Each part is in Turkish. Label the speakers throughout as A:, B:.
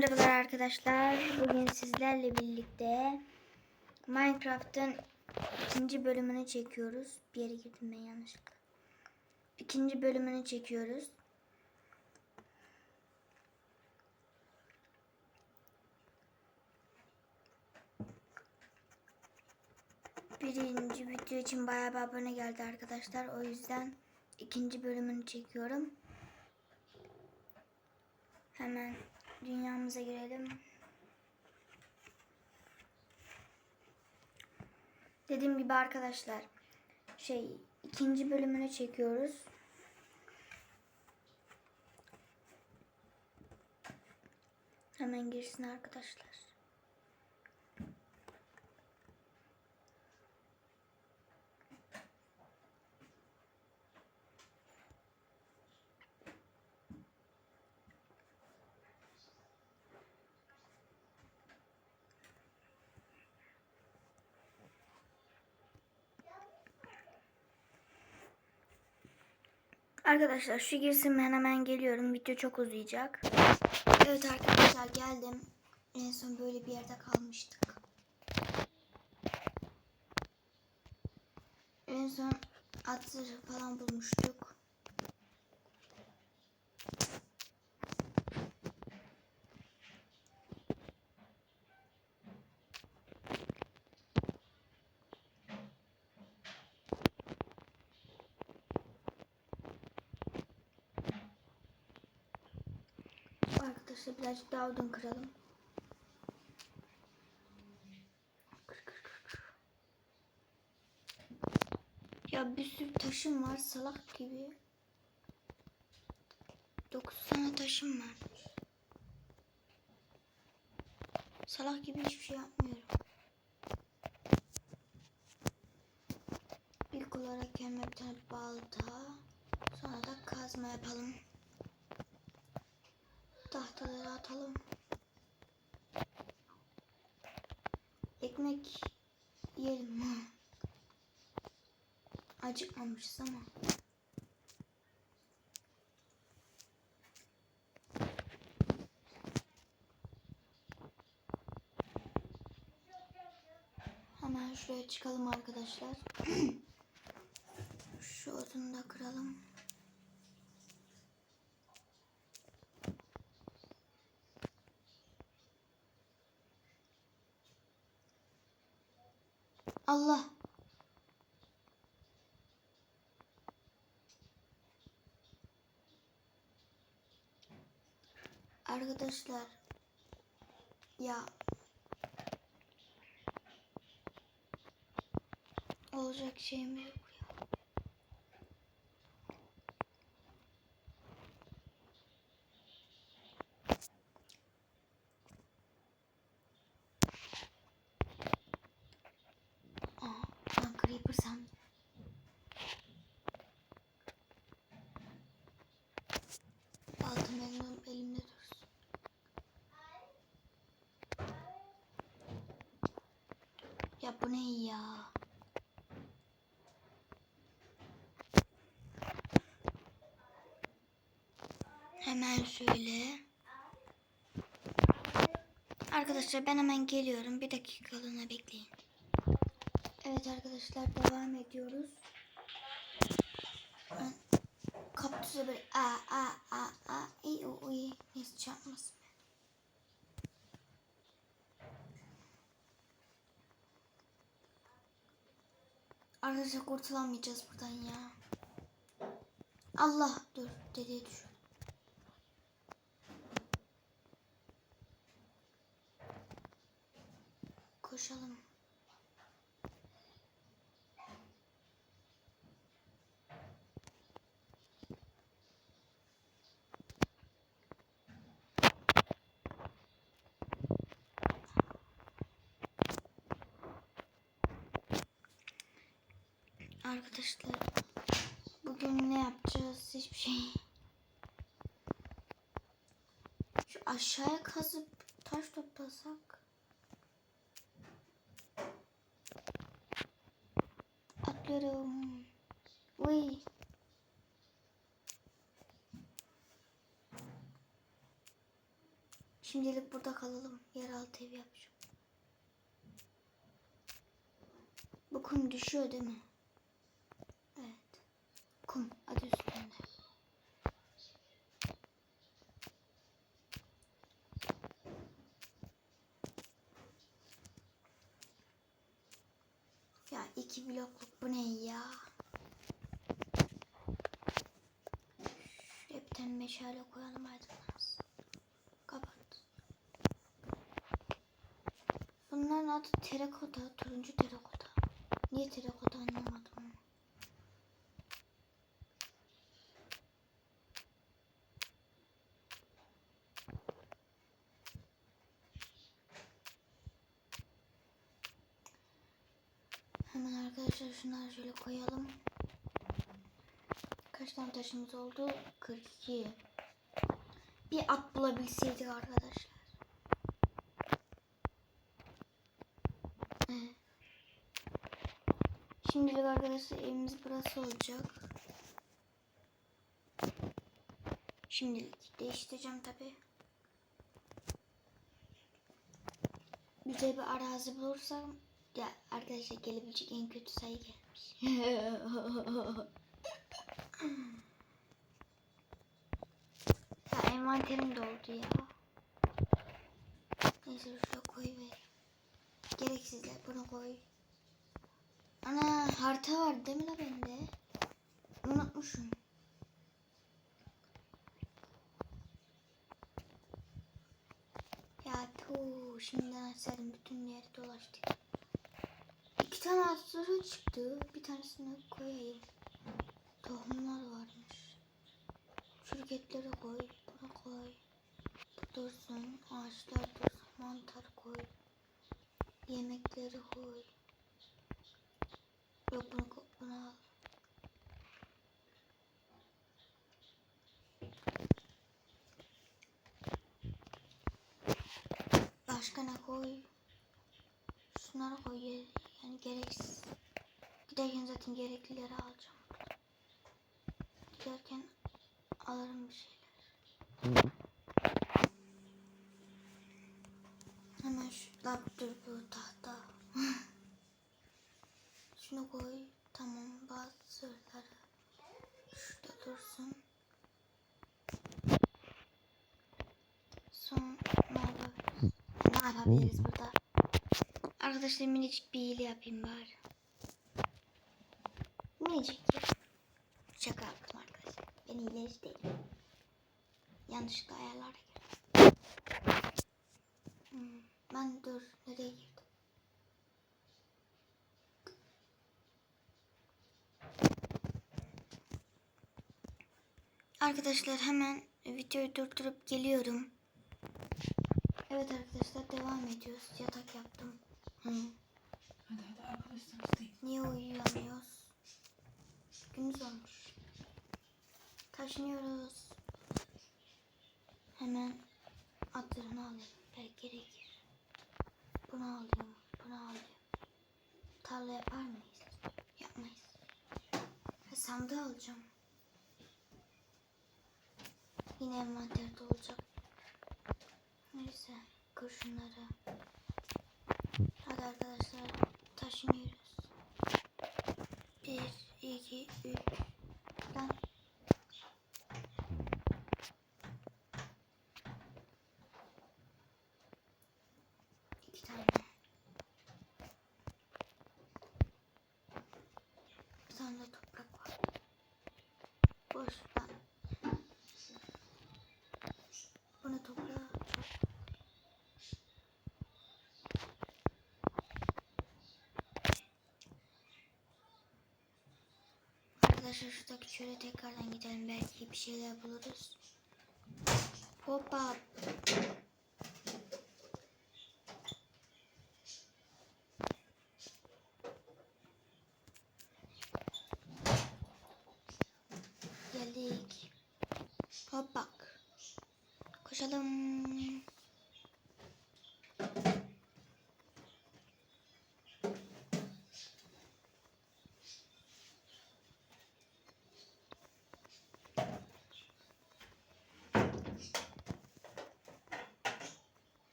A: Merhabalar arkadaşlar. Bugün sizlerle birlikte Minecraft'ın ikinci bölümünü çekiyoruz. Bir yere girdim ben yanlışlıkla. İkinci bölümünü çekiyoruz. Birinci video için bayağı bir abone geldi arkadaşlar. O yüzden ikinci bölümünü çekiyorum. Hemen dünyamıza girelim. Dediğim gibi arkadaşlar şey ikinci bölümünü çekiyoruz. Hemen girsin arkadaşlar. Arkadaşlar şu girsin ben hemen geliyorum. Video çok uzayacak. Evet arkadaşlar geldim. En son böyle bir yerde kalmıştık. En son atır falan bulmuştuk. Arkadaşlar birazcık daha odun kıralım. Kır, kır, kır, kır. Ya bir sürü taşım var salak gibi. 9 tane taşım var. Salak gibi hiçbir şey yapmıyorum. İlk olarak kendime bir tane balta. Sonra da kazma yapalım. Tahtaları atalım. Ekmek yiyelim? Acıkmamışız ama. Hemen şuraya çıkalım arkadaşlar. Şu odunu da kıralım. Allah. Arkadaşlar ya olacak şey mi yok Ya bu ne ya? Hemen şöyle. Arkadaşlar ben hemen geliyorum. Bir dakikalığına bekleyin. Evet arkadaşlar devam ediyoruz. Ben kaktüse böyle a a a a iyi o iyi. Neyse çarpmasın. Arkadaşlar kurtulamayacağız buradan ya. Allah dur deliye düşür. Koşalım. Arkadaşlar bugün ne yapacağız hiçbir şey. Şu aşağıya kazıp taş toplasak. Atlıyorum. Uy. Şimdilik burada kalalım. Yeraltı ev yapacağım. Bu kum düşüyor değil mi? Kum adı üstünde. Ya iki blokluk bu ne ya? Şuraya bir tane meşale koyalım aydınlansın. Kapat. Bunların adı terakota, turuncu terakota. Niye terakota anlamadım ama. Hemen arkadaşlar şunları şöyle koyalım. Kaç tane taşımız oldu? 42. Bir at bulabilseydik arkadaşlar. Evet. Şimdilik arkadaşlar evimiz burası olacak. Şimdilik değiştireceğim tabi. Güzel bir arazi bulursam ya arkadaşlar gelebilecek en kötü sayı gelmiş. ya envanterim doldu ya. Neyse şuraya koy ver. Gereksizler bunu koy. Ana harita var değil mi la bende? Unutmuşum. Ya tu şimdiden açsaydım bütün yeri dolaştık. İki tane astrolog çıktı. Bir tanesini koyayım. Tohumlar varmış. Şirketleri koy. Bunu koy. Bu dursun. Ağaçlar dursun. Mantar koy. Yemekleri koy. Yok bunu, bunu al. Başka ne koy? Şunları koy. Yani gereksiz. Giderken zaten gereklileri alacağım. Giderken alırım bir şeyler. Hemen şu la dur bu tahta. Şunu koy. Tamam bazı sırları şurada dursun. Son ne yapabiliriz? Ne yapabiliriz burada? Arkadaşlar minicik bir hile yapayım bari. Minicik ya. Şaka yaptım arkadaşlar. Ben hileci değilim. Yanlışlıkla ayarlara girdim. Hmm, ben dur nereye girdim? Arkadaşlar hemen videoyu durdurup geliyorum. Evet arkadaşlar devam ediyoruz. Yatak yaptım. Hı.
B: Hadi hadi arkadaşlar
A: Niye uyuyamıyoruz? Gündüz olmuş. Taşınıyoruz. Hemen atlarını alayım. Belki gerekir. Bunu alıyorum. Bunu alıyorum. Tarla yapar mıyız? Yapmayız. Ha, sandığı alacağım. Yine envanterde olacak. Neyse. Kır şunları. Hadi 那是 Arkadaşlar şuradaki çöle tekrardan gidelim. Belki bir şeyler buluruz. Hoppa. Geldik. Hoppa. Koşalım.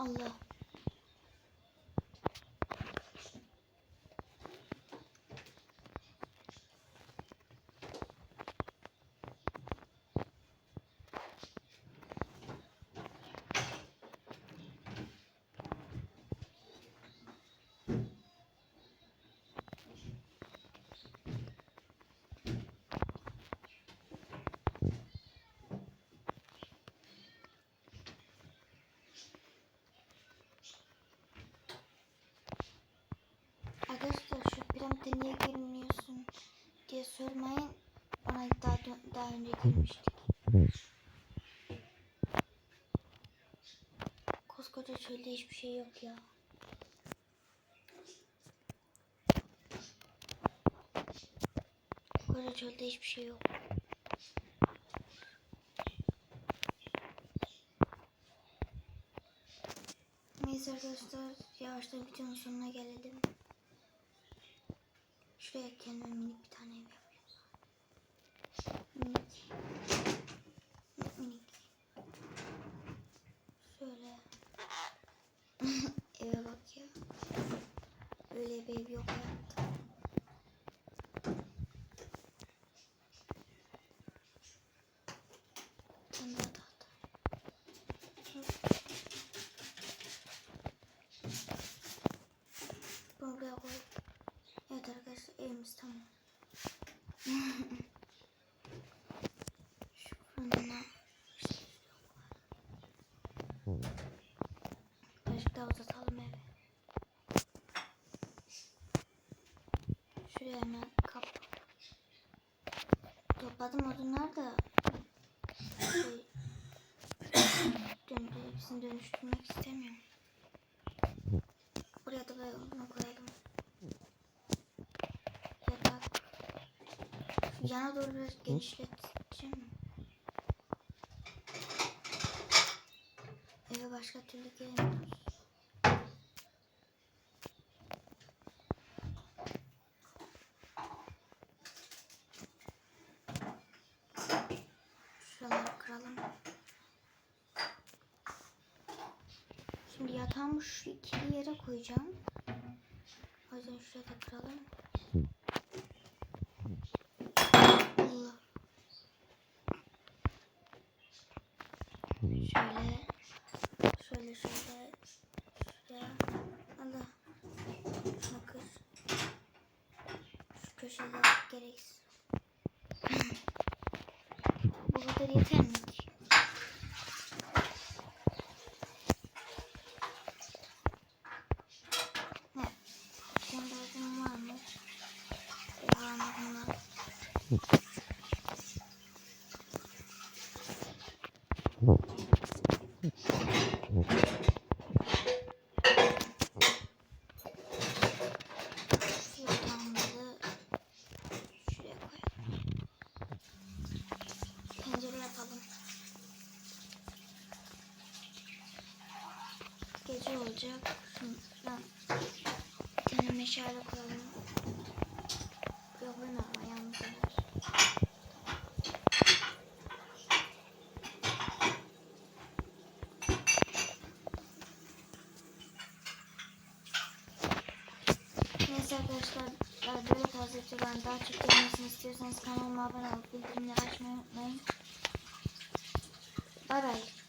A: Allah. Piramide niye girmiyorsun diye sormayın. Ona daha, daha önce girmiştik. Koskoca çölde hiçbir şey yok ya. Koskoca çölde hiçbir şey yok. Neyse arkadaşlar yavaştan videonun sonuna gelelim. Şuraya kendime minik bir tane ev. Minik. Minik minik. Şöyle. Eve bak ya. Öyle bir ev yok hayatta. Kendi tahta. Bunu buraya koy. Evet evimiz tamam. Şu fırına Birazcık daha uzatalım evi. Şuraya hemen kap. Topladım odunlar da şey, hepsini dönüştürmek istemiyorum. Buraya da böyle bunu koyalım. Yatak. Şu yana doğru biraz genişleteceğim. Eve başka türlü gelemiyoruz. Şuraları kıralım. Şimdi yatağımı şu ikili yere koyacağım. O yüzden şuraya da kıralım. Allah. Şöyle. Şöyle şöyle. Şuraya. Allah. Şunu. Şu köşeler gereksiz. Bu kadar yeter mi ki? Ne? Kendi odun var mı? Var mı bunlar? Şu yatağımızı şuraya koyalım. Pencere yapalım. Gece olacak. Şuradan bir tane meşale koyalım. Buraya koyma ama yalnız olur. Neyse arkadaşlar böyle tarz videoların daha çok gelmesini istiyorsanız kanalıma abone olup bildirimleri açmayı unutmayın. Bay bay.